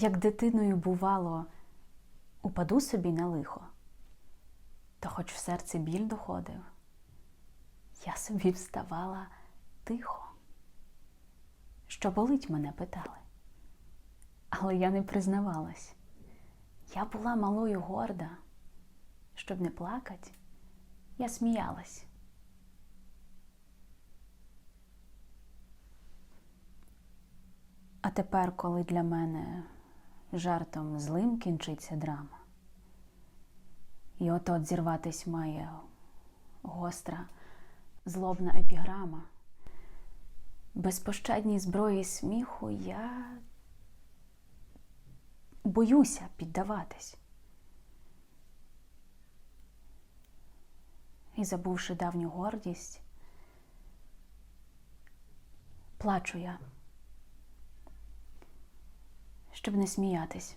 Як дитиною бувало, упаду собі на лихо, то хоч в серце біль доходив, я собі вставала тихо. Що болить, мене питали. Але я не признавалась. Я була малою горда. Щоб не плакать, я сміялась. А тепер, коли для мене жартом злим кінчиться драма, і от-от зірватись має гостра, злобна епіграма, безпощадній зброї сміху я боюся піддаватись. І, забувши давню гордість, плачу я, щоб не сміятись.